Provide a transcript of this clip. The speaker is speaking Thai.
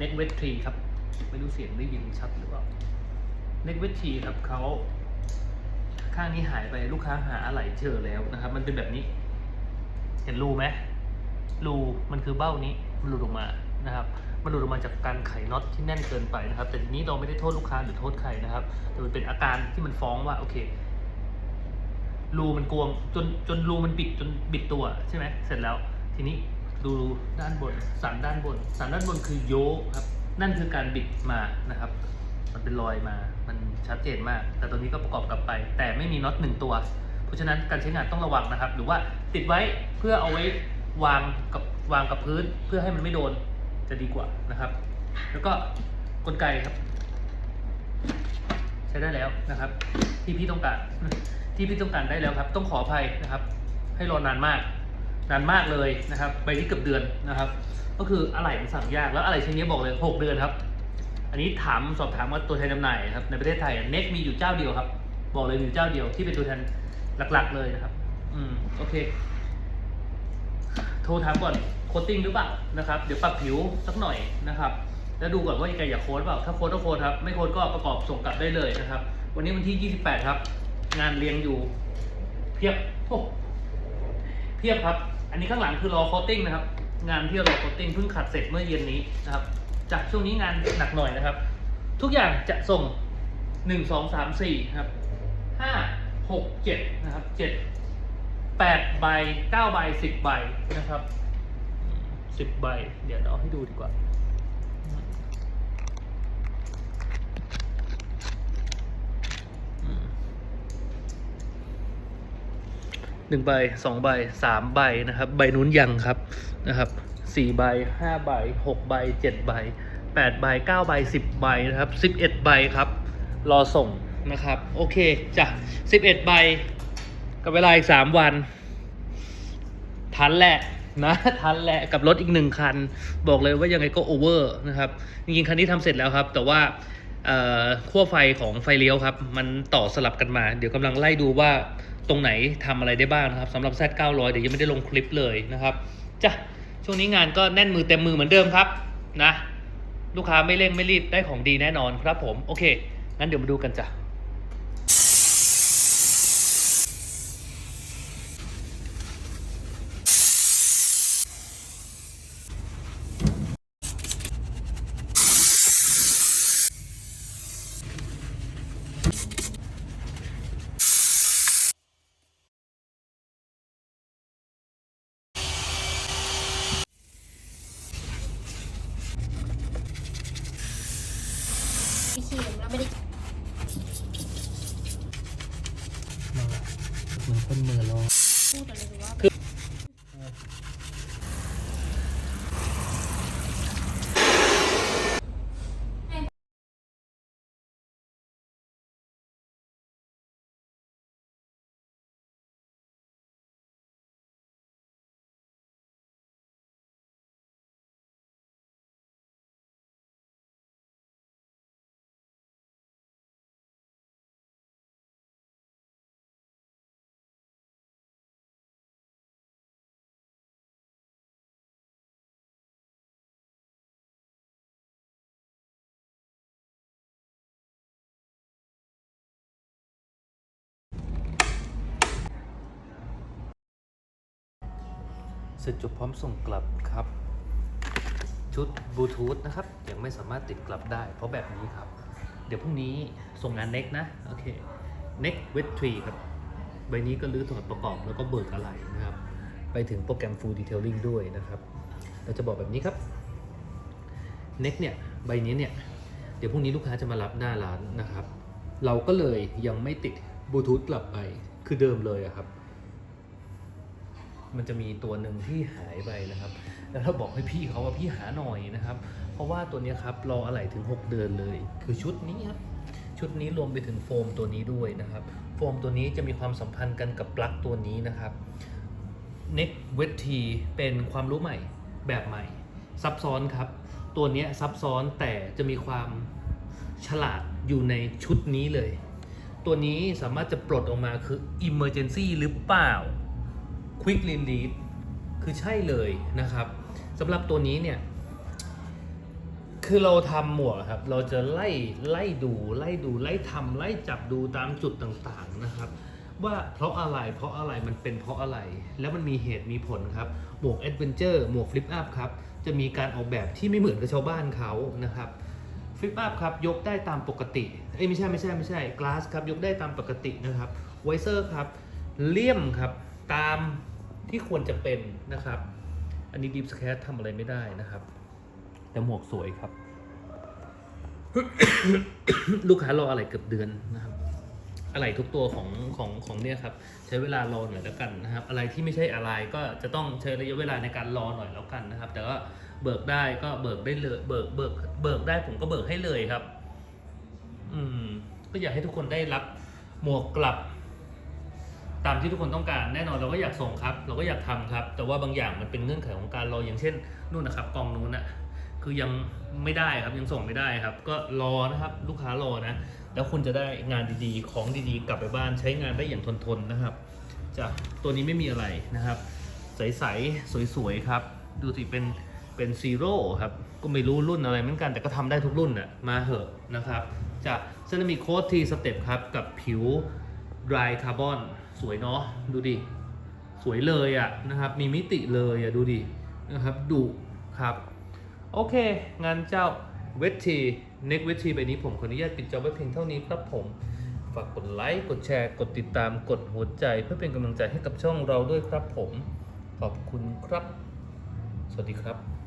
Next w e t t r e ครับ ไม่รู้เสียงได้ยินชัดหรือเปล่า Next w e t t r e ครับเขาข้างนี้หายไปลูกค้าหาอะไหล่เจอแล้วนะครับ มันเป็นแบบนี้ เห็นรูไหมรูมันคือเบ้านี้มันหลุดออกมานะครับมันหลุดออกมาจากการไขน็อตที่แน่นเกินไปนะครับ แต่ทีนี้เราไม่ได้โทษลูกค้าหรือโทษใครนะครับ แต่มันเป็นอาการที่มันฟ้องว่าโอเครูมันกวงจนจนรูมันบิดจนบิดตัวใช่ไหมเสร็จแล้วทีนี้ ดูด้านบน สันด้านบน สันด้านบนคือโยกครับ นั่นคือการบิดมานะครับ มันเป็นรอยมา มันชัดเจนมาก แต่ตัวนี้ก็ประกอบกลับไป แต่ไม่มีน็อตหนึ่งตัว เพราะฉะนั้นการใช้งานต้องระวังนะครับ หรือว่าติดไว้เพื่อเอาไว้วางกับวางกับพื้นเพื่อให้มันไม่โดนจะดีกว่านะครับ แล้วก็กลไกครับ ใช้ได้แล้วนะครับ ที่พี่ต้องการที่พี่ต้องการได้แล้วครับ ต้องขออภัยนะครับ ให้รอนานมาก นานมากเลยนะครับไปที่เกือบเดือนนะครับ ก็คืออะไรมันสั่งยากแล้วอะไรชิ้นนี้บอกเลย 6 เดือนครับ อันนี้ถามสอบถามว่าตัวแทนจำหน่ายครับในประเทศไทยเน็กมีอยู่เจ้าเดียวครับ บอกเลยมีอยู่เจ้าเดียวที่เป็นตัวแทนหลักๆ เลยนะครับ อืมโอเค โทรถามก่อนโคตติ้งหรือเปล่านะครับ เดี๋ยวปรับผิวสักหน่อยนะครับ แล้วดูก่อนว่ายังไงอยากโค้ดเปล่าถ้าโค้ดก็โค้ดครับ ไม่โค้ดก็ประกอบส่งกลับได้เลยนะครับ วันนี้วันที่ 28 ครับ งานเรียงอยู่ เพียบโอ้เพียบครับ อันนี้ข้างหลังคือรอโคตติ้งนะครับ งานที่รอโคตติ้งเพิ่งขัดเสร็จเมื่อเย็นนี้นะครับ จากช่วงนี้งานหนักหน่อยนะครับ ทุกอย่างจะส่ง 1 2 3 4ครับ5 6 7นะครับ7 8ใบ9ใบ10ใบนะครับ10ใบ เดี๋ยวเราให้ดูดีกว่า หนึ่งใบสองใบสามใบนะครับ ใบนู้นยังครับนะครับสี่ใบห้าใบหกใบเจ็ดใบแปดใบเก้าใบสิบใบนะครับสิบเอ็ดใบครับ รอส่งนะครับ โอเคจ้ะสิบเอ็ดใบกับเวลาอีกสามวัน ทันแหละนะทันแหละกับรถอีกหนึ่งคัน บอกเลยว่ายังไงก็โอเวอร์นะครับ จริงๆ คันนี้ทำเสร็จแล้วครับ แต่ว่า ขั้วไฟของไฟเลี้ยวครับ มันต่อสลับกันมา เดี๋ยวกำลังไล่ดูว่าตรงไหนทำอะไรได้บ้างนะครับสำหรับ Z 900 เดี๋ยวยังไม่ได้ลงคลิปเลยนะครับจ้ะช่วงนี้งานก็แน่นมือเต็มมือเหมือนเดิมครับนะลูกค้าไม่เร่งไม่รีบได้ของดีแน่นอนครับผม โอเค งั้นเดี๋ยวมาดูกันจ้ะ พี่ขี่แล้วไม่ได้ มือคนมือรอ พูดอะไรหรือว่า สร็จจบพร้อมส่งกลับครับ ชุดบลูทูธนะครับ ยังไม่สามารถติดกลับได้ เพราะแบบนี้ครับ เดี๋ยวพรุ่งนี้ส่งงาน Next นะ โอเค Next w e t Tree ครับ ใบนี้ก็รื้อถอดประกอบแล้วก็เบิกอะไรนะครับ ไปถึงโปรแกรม Full Detailing ด้วยนะครับ เราจะบอกแบบนี้ครับ Next เนี่ยใบนี้เนี่ยเดี๋ยวพรุ่งนี้ลูกค้าจะมารับหน้าร้านนะครับ เราก็เลยยังไม่ติดบลูทูธกลับไปคือเดิมเลยครับ มันจะมีตัวหนึ่งที่หายไปนะครับ แล้วถ้าบอกให้พี่เขาว่าพี่หาหน่อยนะครับ เพราะว่าตัวนี้ครับรออะไหล่ถึง 6 เดือนเลย คือชุดนี้ครับชุดนี้รวมไปถึงโฟมตัวนี้ด้วยนะครับ โฟมตัวนี้จะมีความสัมพันธ์กันกับปลั๊กตัวนี้นะครับ Neck w e t T เป็นความรู้ใหม่แบบใหม่ ซับซ้อนครับ ตัวนี้ซับซ้อนแต่จะมีความฉลาดอยู่ในชุดนี้เลย ตัวนี้สามารถจะปลดออกมาคือ Emergency หรือเปล่า Quick Release คือใช่เลยนะครับสำหรับตัวนี้เนี่ย คือเราทำหมวกครับ เราจะไล่ไล่ดูไล่ดูไล่ทำไล่จับดูตามจุดต่างๆนะครับ ว่าเพราะอะไรเพราะอะไรมันเป็นเพราะอะไร แล้วมันมีเหตุมีผลครับ หมวกแอดเวนเจอร์หมวกฟลิปอัพครับจะมีการออกแบบที่ไม่เหมือนกับชาวบ้านเขานะครับฟลิปอัพครับยกได้ตามปกติ เอ้ยไม่ใช่ไม่ใช่ไม่ใช่กลาสครับยกได้ตามปกตินะครับไวเซอร์ครับเลี่ยมครับตาม ที่ควรจะเป็นนะครับ อันนี้ดีฟสแคททำอะไรไม่ได้นะครับ แต่หมวกสวยครับ ลูกค้ารออะไรเกือบเดือนนะครับ อะไรทุกตัวของของของเนี่ยครับ ใช้เวลารอหน่อยแล้วกันนะครับ อะไรที่ไม่ใช่อะไรก็จะต้องใช้ระยะเวลาในการรอหน่อยแล้วกันนะครับ แต่ว่าเบิกได้ก็เบิกได้เลยเบิกเบิกเบิกได้ผมก็เบิกให้เลยครับ อืมก็อยากให้ทุกคนได้รับหมวกกลับ ตามที่ทุกคนต้องการแน่นอนเราก็อยากส่งครับ เราก็อยากทำครับ แต่ว่าบางอย่างมันเป็นเงื่อนไขของการรออย่างเช่นนู่นนะครับกองนู้นนะคือยังไม่ได้ครับยังส่งไม่ได้ครับ ก็รอนะครับลูกค้ารอนะ แล้วคุณจะได้งานดีๆ ของดีๆ กลับไปบ้านใช้งานได้อย่างทนๆนะครับจ้ะตัวนี้ไม่มีอะไรนะครับ ใสๆสวยๆครับ ดูสิเป็นเป็นซีโร่ครับก็ไม่รู้รุ่นอะไรเหมือนกันแต่ก็ทำได้ทุกรุ่นน่ะมาเหอะนะครับจะเซรามิกโค้ดทีสเต็ปครับกับผิว dry carbon สวยเนาะดูดิ สวยเลยอะนะครับ มีมิติเลยอะดูดินะครับดุครับ โอเค งานเจ้าเวทีเน็กเวทีใบนี้ผมขออนุญาตปิดจอไว้เพียงเท่านี้ครับผมฝากกดไลค์กดแชร์กดติดตามกดหัวใจ เพื่อเป็นกำลังใจให้กับช่องเราด้วยครับผม ขอบคุณครับ สวัสดีครับ